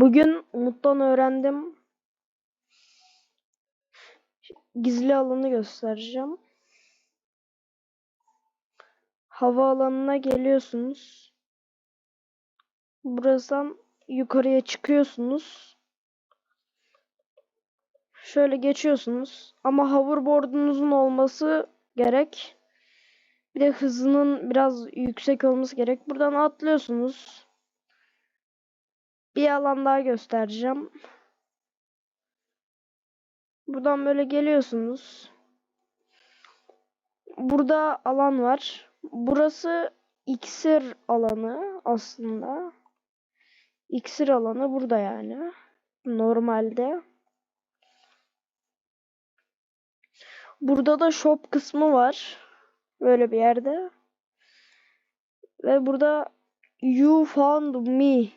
Bugün Umut'tan öğrendim. Gizli alanı göstereceğim. Havaalanına geliyorsunuz. Burasından yukarıya çıkıyorsunuz. Şöyle geçiyorsunuz. Ama hoverboard'unuzun olması gerek. Bir de hızının biraz yüksek olması gerek. Buradan atlıyorsunuz. Bir alan daha göstereceğim. Buradan böyle geliyorsunuz. Burada alan var. Burası iksir alanı aslında. İksir alanı burada yani. Normalde. Burada da shop kısmı var. Böyle bir yerde. Ve burada You found me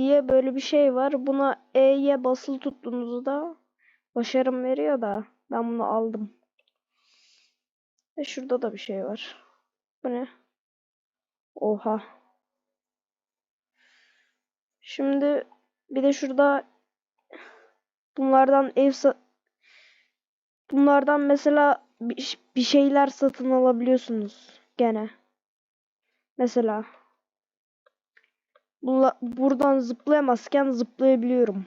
diye böyle bir şey var. Buna E'ye basılı tuttuğunuzda başarım veriyor da ben bunu aldım. Ve şurada da bir şey var. Bu ne? Oha. Şimdi bir de şurada bunlardan ev bunlardan mesela bir şeyler satın alabiliyorsunuz gene. Mesela buradan zıplayamazken zıplayabiliyorum.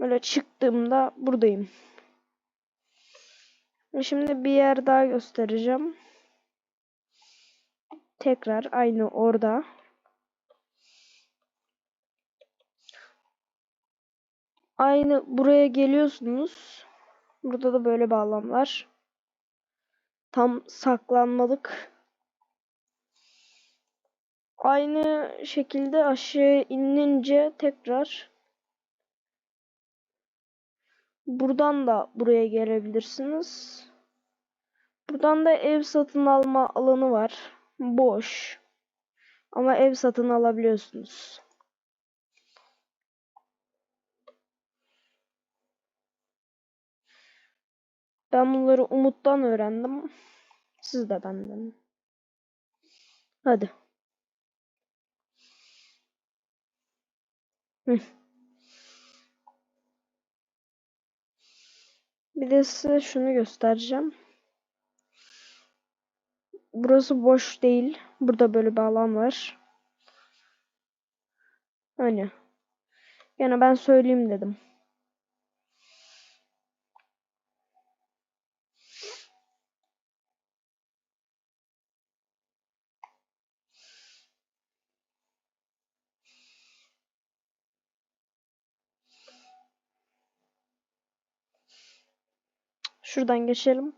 Böyle çıktığımda buradayım. Şimdi bir yer daha göstereceğim. Tekrar aynı orada. Aynı buraya geliyorsunuz. Burada da böyle var. Tam saklanmalık. Aynı şekilde aşağı inince tekrar buradan da buraya gelebilirsiniz. Buradan da ev satın alma alanı var. Boş. Ama ev satın alabiliyorsunuz. Ben bunları Umut'tan öğrendim. Siz de benden. Hadi. Bir de size şunu göstereceğim. Burası boş değil. Burada böyle bir alan var. Hani. Yani ben söyleyeyim dedim. Şuradan geçelim.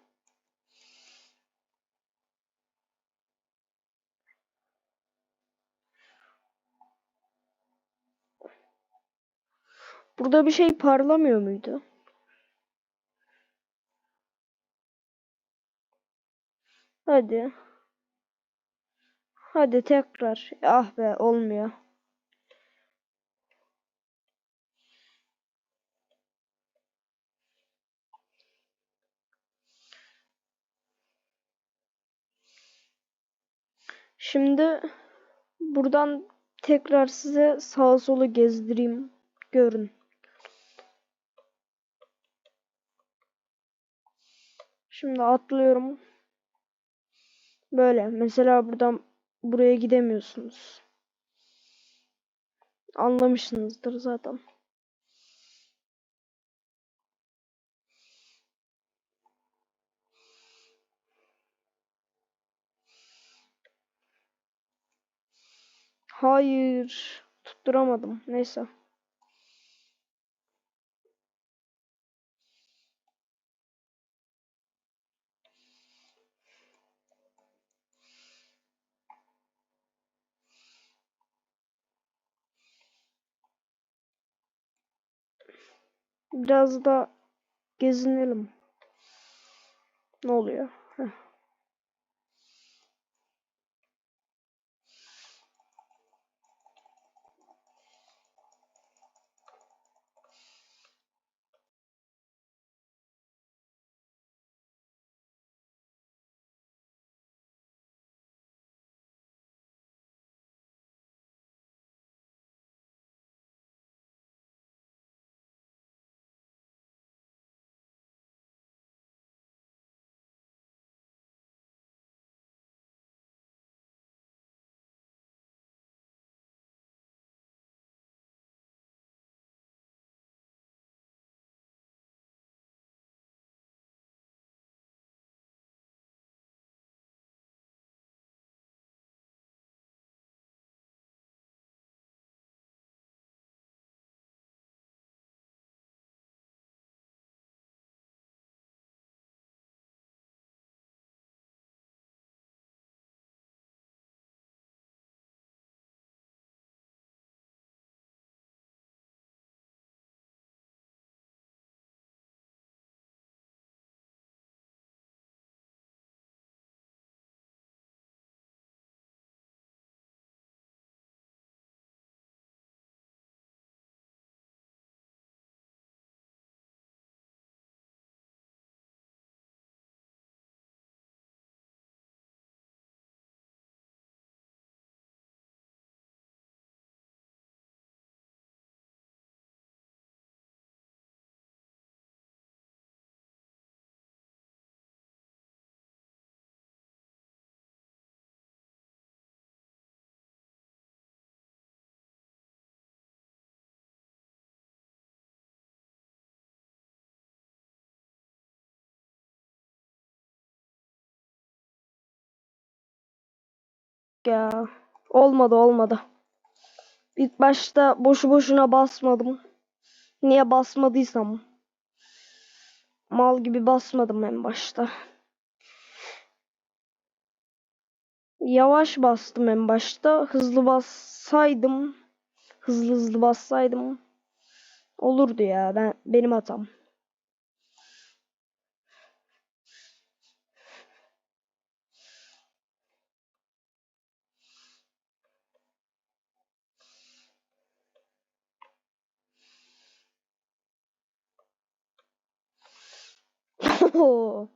Burada bir şey parlamıyor muydu? Hadi. Hadi tekrar. Ah be olmuyor. Şimdi buradan tekrar size sağa solu gezdireyim. Görün. Şimdi atlıyorum. Böyle. Mesela buradan buraya gidemiyorsunuz. Anlamışsınızdır zaten. Hayır. Tutturamadım. Neyse. Biraz da gezinelim. Ne oluyor? Ya. Olmadı olmadı. İlk başta boşu boşuna basmadım. Niye basmadıysam. Mal gibi basmadım en başta. Yavaş bastım en başta. Hızlı bassaydım. Hızlı hızlı bassaydım. Olurdu ya. Ben benim hatam. 어. 오.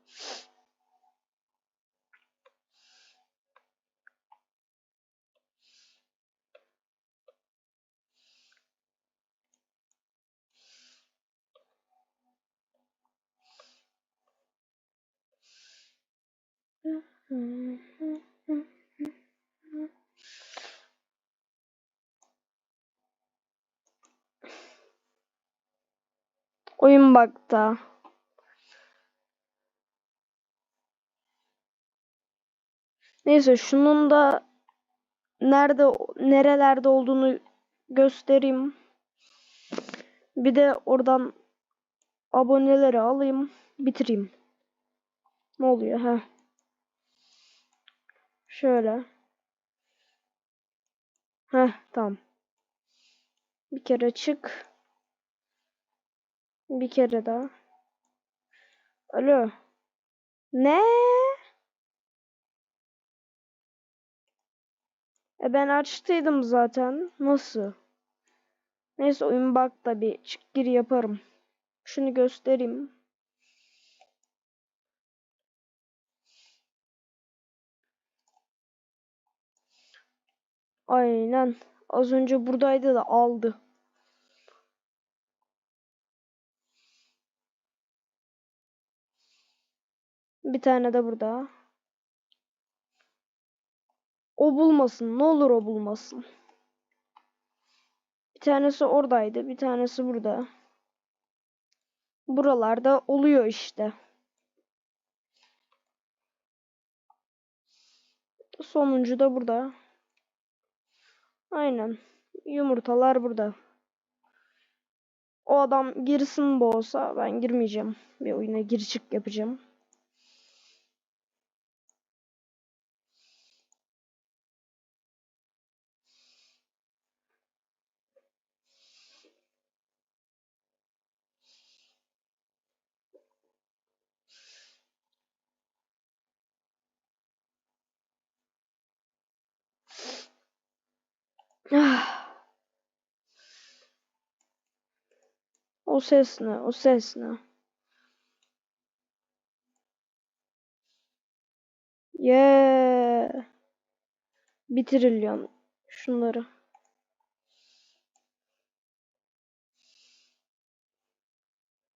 오임 박자 Neyse şunun da nerede nerelerde olduğunu göstereyim. Bir de oradan aboneleri alayım, bitireyim. Ne oluyor ha? Şöyle. Heh tamam. Bir kere çık. Bir kere daha. Alo. Ne? E ben açtıydım zaten. Nasıl? Neyse oyun bak da bir çık gir yaparım. Şunu göstereyim. Aynen. Az önce buradaydı da aldı. Bir tane de burada. O bulmasın. Ne olur o bulmasın. Bir tanesi oradaydı. Bir tanesi burada. Buralarda oluyor işte. Sonuncu da burada. Aynen. Yumurtalar burada. O adam girsin bu olsa ben girmeyeceğim. Bir oyuna gir çık yapacağım. O ses ne? O ses ne? Yeah. Bir. Şunları.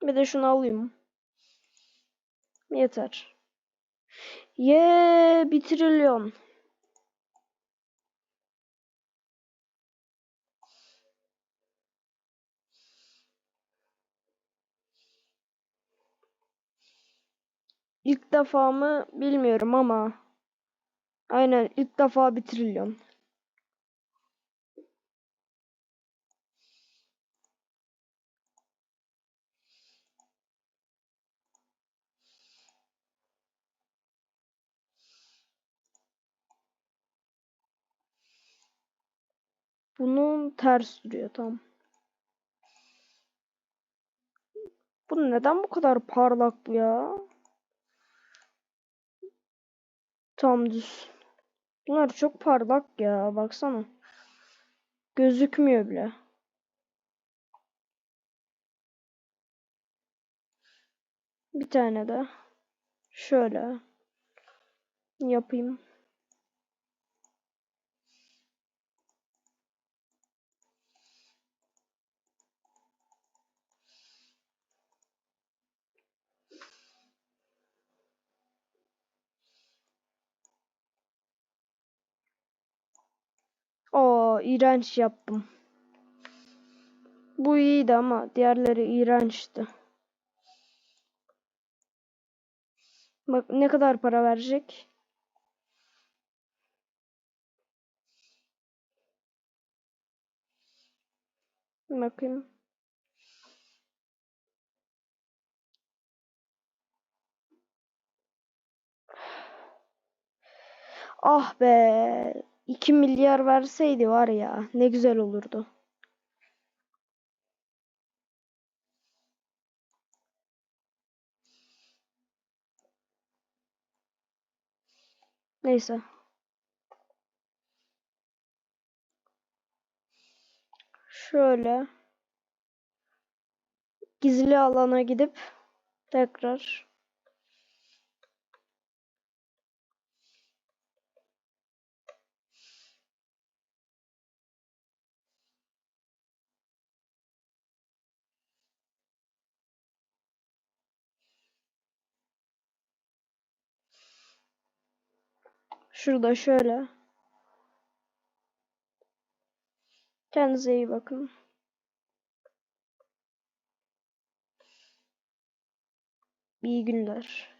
Bir de şunu alayım. Yeter. Yeah, bir. İlk defa mı bilmiyorum ama aynen ilk defa bir trilyon. Bunun ters duruyor tam. Bu neden bu kadar parlak bu ya? Tam düz. Bunlar çok parlak ya baksana. Gözükmüyor bile. Bir tane de şöyle yapayım. O iğrenç yaptım. Bu iyiydi ama diğerleri iğrençti. Bak ne kadar para verecek? Bakayım. Ah be. 2 milyar verseydi var ya ne güzel olurdu. Neyse. Şöyle. Gizli alana gidip tekrar şurada şöyle. Kendinize iyi bakın. İyi günler.